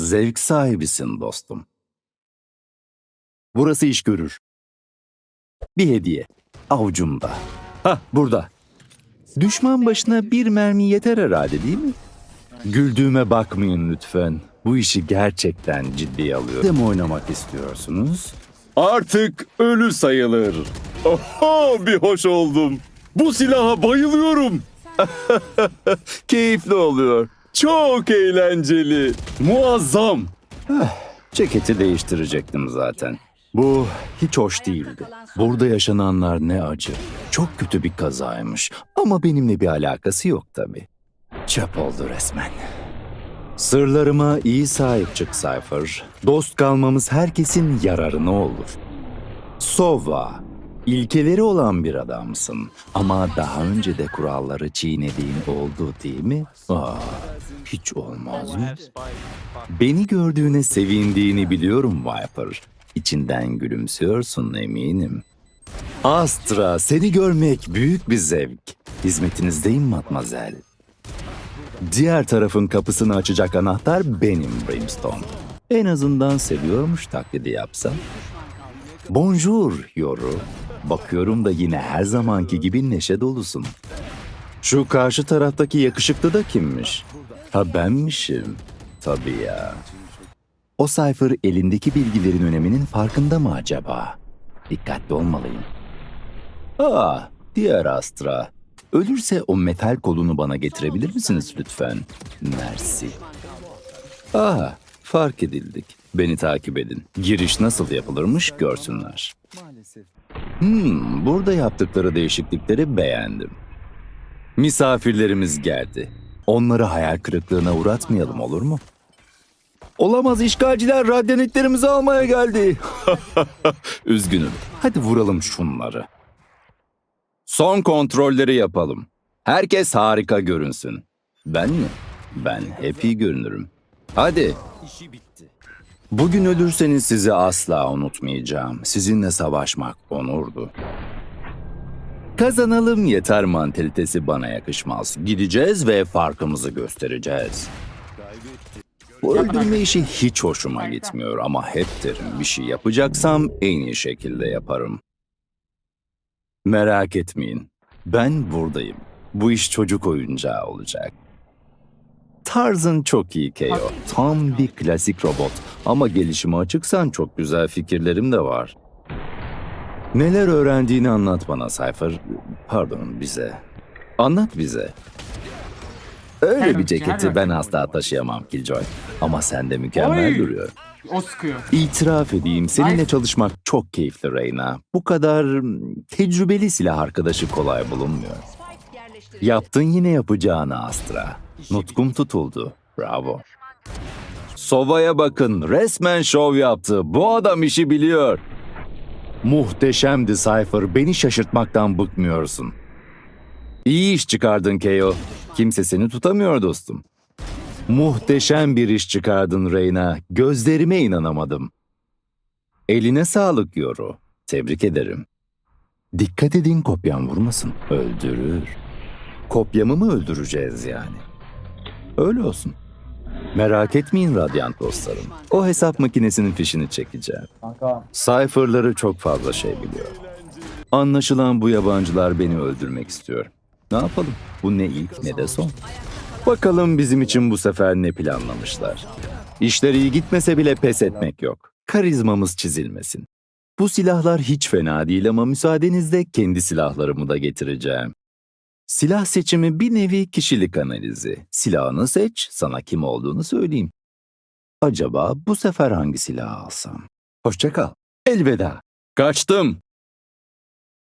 Zevk sahibisin dostum. Burası iş görür. Bir hediye. Avucumda. Hah burada. Düşman başına bir mermi yeter herhalde değil mi? Güldüğüme bakmayın lütfen. Bu işi gerçekten ciddiye alıyorum. Dem oynamak istiyorsunuz? Artık ölü sayılır. Oho bir hoş oldum. Bu silaha bayılıyorum. Keyifli oluyor. Çok eğlenceli. Muazzam. Ceketi değiştirecektim zaten. Bu hiç hoş değildi. Burada yaşananlar ne acı. Çok kötü bir kazaymış. Ama benimle bir alakası yok tabii. Çöp oldu resmen. Sırlarıma iyi sahip çık Cypher. Dost kalmamız herkesin yararına olur. Sova, ilkeleri olan bir adamsın. Ama daha önce de kuralları çiğnediğin oldu değil mi? Aa, hiç olmaz mı? Beni gördüğüne sevindiğini biliyorum Viper. İçinden gülümsüyorsun eminim. Astra, seni görmek büyük bir zevk. Hizmetinizdeyim matmazel. Diğer tarafın kapısını açacak anahtar benim Brimstone. En azından seviyormuş taklidi yapsam. Bonjour Yoru. Bakıyorum da yine her zamanki gibi neşe dolusun. Şu karşı taraftaki yakışıklı da kimmiş? Ha benmişim. Tabii ya. O Cypher elindeki bilgilerin öneminin farkında mı acaba? Dikkatli olmalıyım. Aa, diğer Astra. Ölürse o metal kolunu bana getirebilir misiniz lütfen? Mersi. Aa, fark edildik. Beni takip edin. Giriş nasıl yapılırmış görsünler. Hmm, burada yaptıkları değişiklikleri beğendim. Misafirlerimiz geldi. Onları hayal kırıklığına uğratmayalım olur mu? Olamaz işgalciler radyanitlerimizi almaya geldi. Üzgünüm. Hadi vuralım şunları. Son kontrolleri yapalım. Herkes harika görünsün. Ben mi? Ben hep iyi görünürüm. Hadi. Bugün ölürseniz sizi asla unutmayacağım. Sizinle savaşmak onurdu. Kazanalım yeter mantalitesi bana yakışmaz. Gideceğiz ve farkımızı göstereceğiz. Bu öldürme işi hiç hoşuma gitmiyor ama hep derim bir şey yapacaksam en iyi şekilde yaparım. Merak etmeyin. Ben buradayım. Bu iş çocuk oyuncağı olacak. Tarzın çok iyi Keo. Tam bir klasik robot. Ama gelişime açıksan çok güzel fikirlerim de var. Neler öğrendiğini anlat bana Cypher. Pardon bize. Anlat bize. Öyle bir ceketi ben asla taşıyamam Killjoy. Ama sende mükemmel Oy. duruyor. O sıkıyor. İtiraf edeyim seninle çalışmak çok keyifli Reyna. Bu kadar tecrübeli silah arkadaşı kolay bulunmuyor. Yaptın yine yapacağını Astra. Nutkum tutuldu. Bravo. Sova'ya bakın resmen şov yaptı. Bu adam işi biliyor. Muhteşemdi Cypher. Beni şaşırtmaktan bıkmıyorsun. İyi iş çıkardın Keo. Kimse seni tutamıyor dostum. Muhteşem bir iş çıkardın Reyna. Gözlerime inanamadım. Eline sağlık Yoru. Tebrik ederim. Dikkat edin kopyan vurmasın. Öldürür. Kopyamı mı öldüreceğiz yani? Öyle olsun. Merak etmeyin Radyant dostlarım. O hesap makinesinin fişini çekeceğim. Cypher'ları çok fazla şey biliyor. Anlaşılan bu yabancılar beni öldürmek istiyor. Ne yapalım? Bu ne ilk ne de son. Bakalım bizim için bu sefer ne planlamışlar. İşler iyi gitmese bile pes etmek yok. Karizmamız çizilmesin. Bu silahlar hiç fena değil ama müsaadenizle kendi silahlarımı da getireceğim. Silah seçimi bir nevi kişilik analizi. Silahını seç, sana kim olduğunu söyleyeyim. Acaba bu sefer hangi silahı alsam? Hoşça kal. Elveda. Kaçtım.